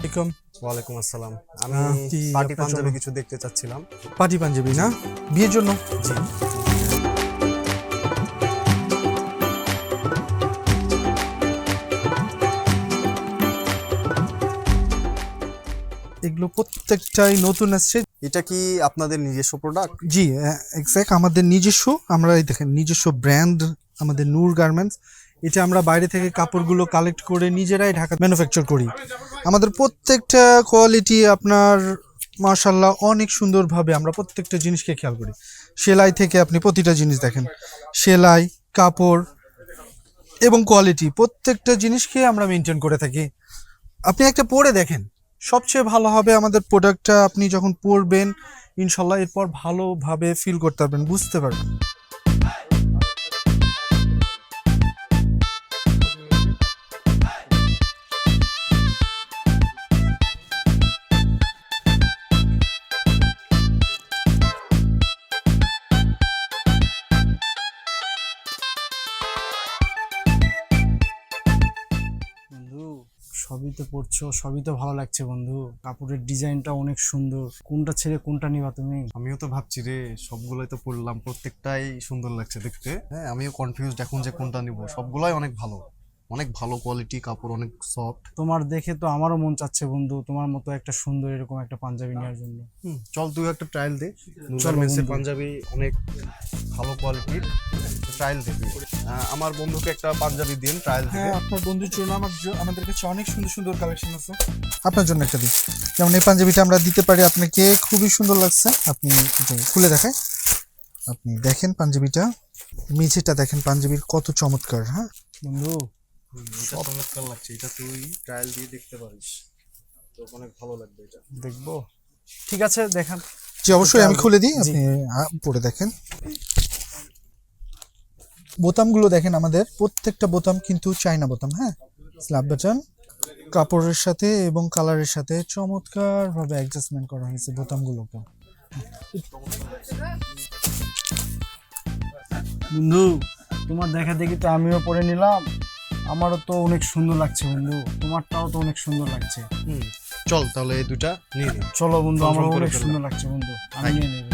আলাইকুম। ওয়ালাইকুম আসসালাম। আমি পার্টি পাঞ্জাবি কিছু দেখতে চাচ্ছিলাম। পাটি পাঞ্জাবি না? বিয়ের জন্য? জি। এগুলো প্রত্যেকটাই নতুন আসছে। এটা কি আপনাদের নিজস্ব প্রোডাক্ট জি এক্স্যাক্ট আমাদের নিজস্ব। আমরা দেখেন নিজস্ব ব্র্যান্ড আমাদের নূর গার্মেন্টস এটা আমরা বাইরে থেকে কাপড়গুলো কালেক্ট করে নিজেরাই ঢাকা ম্যানুফ্যাকচার করি। আমাদের প্রত্যেকটা কোয়ালিটি আপনার মার্শাল্লাহ অনেক সুন্দরভাবে আমরা প্রত্যেকটা জিনিসকে খেয়াল করি। সেলাই থেকে আপনি প্রতিটা জিনিস দেখেন। সেলাই, কাপড় এবং কোয়ালিটি প্রত্যেকটা জিনিসকে আমরা মেনটেন করে থাকি। আপনি একটা পরে দেখেন, সবচেয়ে ভালো হবে আমাদের প্রোডাক্টটা আপনি যখন পরবেন ইনশাল্লাহ এরপর ভালোভাবে ফিল করতে পারবেন, বুঝতে পারবেন। সবই তো পড়ছো সবই তো ভালো লাগছে বন্ধু। কাপড়ের ডিজাইনটা অনেক সুন্দর। কোনটা ছেড়ে কোনটা নিবা তুমি? আমিও তো ভাবছি রে সবগুলোই তো পড়লাম প্রত্যেকটাই সুন্দর লাগছে দেখতে। হ্যাঁ আমিও কনফিউজড এখন যে কোনটা নিব। সবগুলাই অনেক ভালো। অনেক ভালো কোয়ালিটি কাপড় অনেক সফট তোমার দেখে তো আমারও মন চাচ্ছে বন্ধু তোমার মতো একটা সুন্দর এরকম একটা পাঞ্জাবি নেওয়ার জন্য। চল তুই একটা ট্রায়াল দে। চলো গার্মেন্টসের পাঞ্জাবি অনেক ভালো কোয়ালিটির ট্রায়াল দে তুই। আমার বন্ধুকে একটা পাঞ্জাবি দিন ট্রায়াল দিবে। হ্যাঁ আপনার বন্ধুর জন্য আমার আমাদের কাছে অনেক সুন্দর সুন্দর কালেকশন আছে। আপনার জন্য একটা দিই যেমন এই পাঞ্জাবিটা আমরা দিতে পারি আপনাকে খুবই সুন্দর লাগছে। আপনি খুলে দেখায় আপনি দেখেন পাঞ্জাবিটা। মেঝেটা দেখেন পাঞ্জাবির কত চমৎকার হ্যাঁ? বন্ধু এটা চমৎকার লাগছে। এটা তুই ট্রায়াল দিয়ে দেখতে পারিস। তো অনেক ভালো লাগবে এটা। দেখব। ঠিক আছে দেখান। জি অবশ্যই আমি খুলে দিই আপনি পরে দেখেন। বোতামগুলো দেখেন আমাদের। প্রত্যেকটা বোতাম কিন্তু চাইনা বোতাম হ্যাঁ? স্ল্যাব বাটন কাপড়ের সাথে এবং কালারের সাথে চমৎকার ভাবে অ্যাডজাস্টমেন্ট করা হয়েছে বোতামগুলোকে। বন্ধু তোমার দেখা দেখি তো আমিও পরে নিলাম। আমারও তো অনেক সুন্দর লাগছে বন্ধু। তোমারটাও তো অনেক সুন্দর লাগছে। হুম চল তাহলে এই দুটা নিয়ে চলো বন্ধু আমারও অনেক সুন্দর লাগছে বন্ধু। আমি। নিয়ে নেব